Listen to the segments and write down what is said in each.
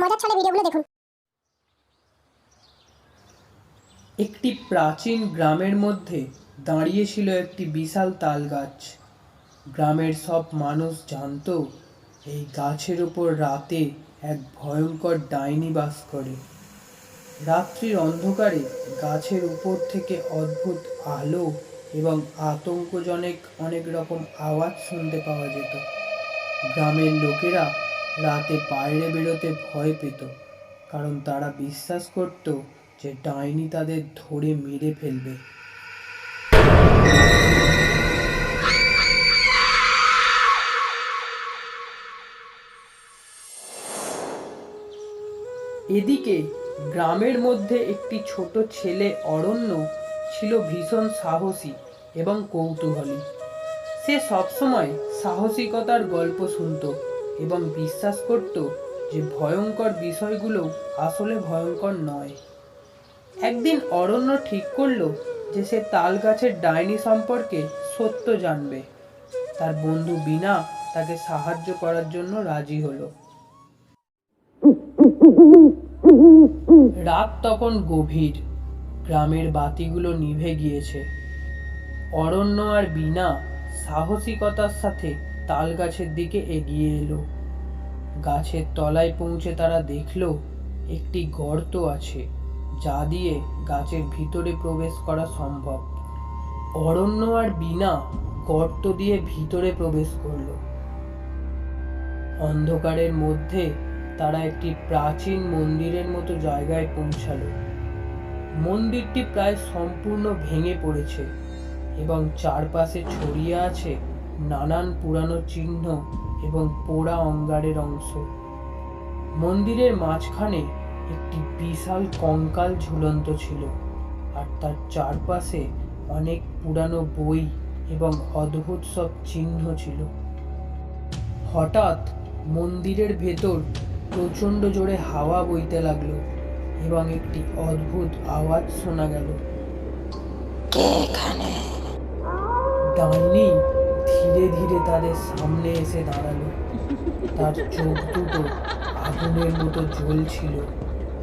মজার ছলে ভিডিওগুলো দেখুন। একটি প্রাচীন গ্রামের মধ্যে দাঁড়িয়ে ছিল একটি বিশাল তাল গাছ গ্রামের সব মানুষ জানতো, এই গাছের ওপর রাতে এক ভয়ঙ্কর ডাইনি বাস করে। রাত্রির অন্ধকারে গাছের উপর থেকে অদ্ভুত আলো এবং আতঙ্কজনক অনেক রকম আওয়াজ শুনতে পাওয়া যেত। গ্রামের লোকেরা রাতে বাইরে বেরোতে ভয় পেত, কারণ তারা বিশ্বাস করত যে ডাইনি তাদের ধরে মেরে ফেলবে। এদিকে গ্রামের মধ্যে একটি ছোট ছেলে অরণ্য ছিল ভীষণ সাহসী এবং কৌতূহলী। সে সবসময় সাহসিকতার গল্প শুনত। এবং বিশ্বাস করত যে ভয়ঙ্কর বিষয়গুলো আসলে ভয়ঙ্কর নয়। একদিন অরণ্য ঠিক করল যে সে তাল গাছের ডাইনি সম্পর্কে সত্য জানবে। তার বন্ধু বিনা তাকে সাহায্য করার জন্য রাজি হলো। রাত তখন গভীর। গ্রামের বাতিগুলো নিভে গিয়েছে। অরণ্য আর বিনা সাহসিকতার সাথে তাল গাছের দিকে এগিয়ে এলো। গাছের তলায় পৌঁছে তারা দেখল, একটি গর্ত আছে, যা দিয়ে গাছের ভিতরে প্রবেশ করা সম্ভব। অরণ্য আর বিনা গর্ত দিয়ে ভিতরে প্রবেশ করল। অন্ধকারের মধ্যে তারা একটি প্রাচীন মন্দিরের মতো জায়গায় পৌঁছালো। মন্দিরটি প্রায় সম্পূর্ণ ভেঙে পড়েছে এবং চারপাশে ছড়িয়ে আছে নানান পুরানো চিহ্ন এবং পোড়া অঙ্গারের অংশ। মন্দিরের মাঝখানে একটি বিশাল কঙ্কাল ঝুলন্ত ছিল আর তার চারপাশে অনেক পুরানো বই এবং অদ্ভুত সব চিহ্ন ছিল। হঠাৎ মন্দিরের ভেতর প্রচণ্ড জোরে হাওয়া বইতে লাগল এবং একটি অদ্ভুত আওয়াজ শোনা গেল। ডাইনি ধীরে ধীরে তাদের সামনে এসে দাঁড়াল। তার চোখ দুটো আগুনের মতো জ্বলছিল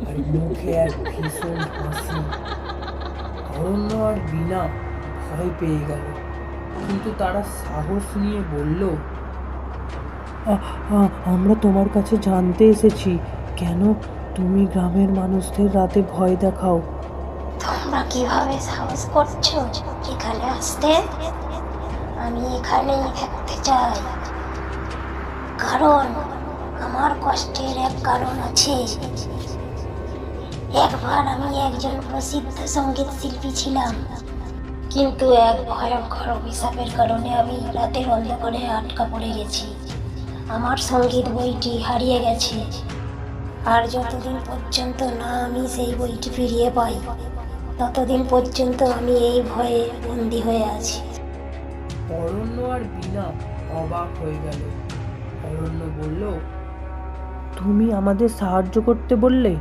আর মুখে এক ভীষণ হাসি। অরণ্য আর বিনা ভয় পেয়ে গেল। কিন্তু তারা সাহস নিয়ে বলল আমরা তোমার কাছে জানতে এসেছি। কেন তুমি গ্রামের মানুষদের রাতে ভয় দেখাও? তোমরা কীভাবে সাহস করছ? এখানে আসতে? আমি এখানেই থাকতে চাই। কারণ আমার কষ্টের এক কারণ আছে। একবার আমি একজন প্রসিদ্ধ সংগীত শিল্পী ছিলাম। কিন্তু এক ভয়ঙ্কর অভিশাপের কারণে আমি রাতের অন্ধকারে আটকা পড়ে গেছি। আমার সংগীত বইটি হারিয়ে গেছে। আর যতদিন পর্যন্ত না আমি সেই বইটি ফিরিয়ে পাই, ততদিন পর্যন্ত আমি এই ভয়ে বন্দি হয়ে আছি। অরণ্য আর বিনা অবাক হয়ে গেল। অরণ্য বলল, তুমি আমাদের সাহায্য করতে বললে,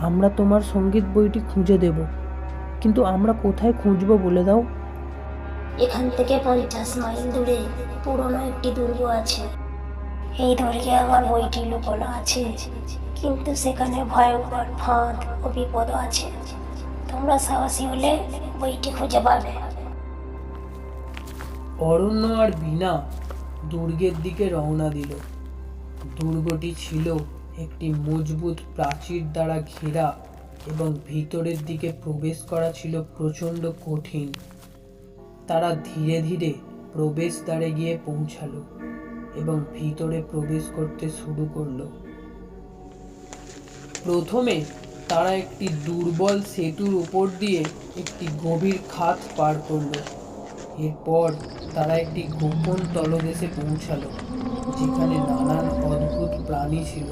আমরা তোমার সংগীত বইটি খুঁজে দেব। কিন্তু আমরা কোথায় খুঁজবো বলে দাও? এখান থেকে পঞ্চাশ মাইল দূরে পুরনো একটি দুর্গ আছে। এই দুর্গে আমার বইটি লুকোনো আছে, কিন্তু সেখানে ভয়ঙ্কর ফাঁদ ও বিপদ আছে। তোমরা সাহসী হলে বইটি খুঁজে পাবে। অরণ্য আর বিনা দুর্গের দিকে রওনা দিল। দুর্গটি ছিল একটি মজবুত প্রাচীর দ্বারা ঘেরা এবং ভিতরের দিকে প্রবেশ করা ছিল প্রচণ্ড কঠিন। তারা ধীরে ধীরে প্রবেশদ্বারে গিয়ে পৌঁছালো এবং ভিতরে প্রবেশ করতে শুরু করল। প্রথমে তারা একটি দুর্বল সেতুর উপর দিয়ে একটি গভীর খাত পার করল। এরপর তারা একটি গোপন তলদেশে পৌঁছালো, যেখানে নানান অদ্ভুত প্রাণী ছিল।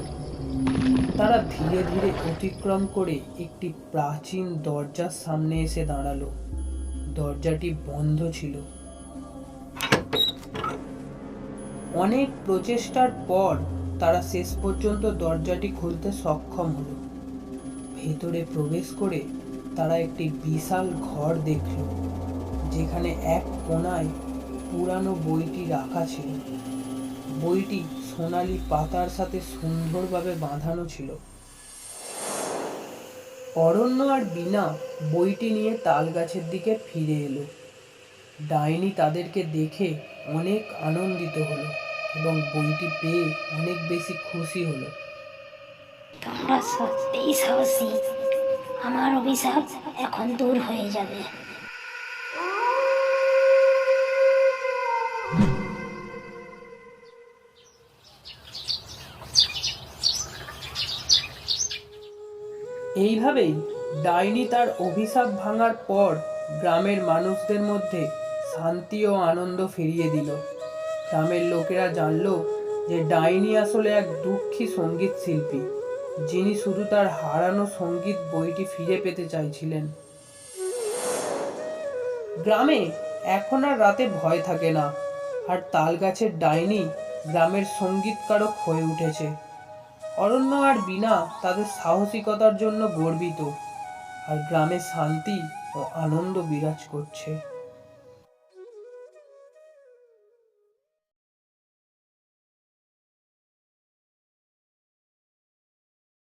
তারা ধীরে ধীরে অতিক্রম করে একটি প্রাচীন দরজার সামনে এসে দাঁড়াল। দরজাটি বন্ধ ছিল। অনেক প্রচেষ্টার পর তারা শেষ পর্যন্ত দরজাটি খুলতে সক্ষম হলো। ভেতরে প্রবেশ করে তারা একটি বিশাল ঘর দেখল। যেখানে এক কোণায় পুরানো বইটি রাখা ছিল। বইটি সোনালি পাতার সাথে সুন্দরভাবে বাঁধানো ছিল। অরণ্য আর বিনা বইটি নিয়ে তাল গাছের দিকে ফিরে এলো। ডাইনি তাদেরকে দেখে অনেক আনন্দিত হলো এবং বইটি পেয়ে অনেক বেশি খুশি হলো। আমার অভিশাপ এখন দূর হয়ে যাবে। এইভাবেই ডাইনি তার অভিশাপ ভাঙার পর গ্রামের মানুষদের মধ্যে শান্তি ও আনন্দ ফিরিয়ে দিল। গ্রামের লোকেরা জানল যে ডাইনি আসলে এক দুঃখী সংগীত শিল্পী, যিনি শুধু তার হারানো সংগীত বইটি ফিরে পেতে চাইছিলেন। গ্রামে এখন আর রাতে ভয় থাকে না, আর তাল গাছের ডাইনি গ্রামের সঙ্গীতকারক হয়ে উঠেছে। অরণ্য আর বিনা তাদের সাহসিকতার জন্য গর্বিত আর গ্রামে শান্তি ও আনন্দ বিরাজ করছে।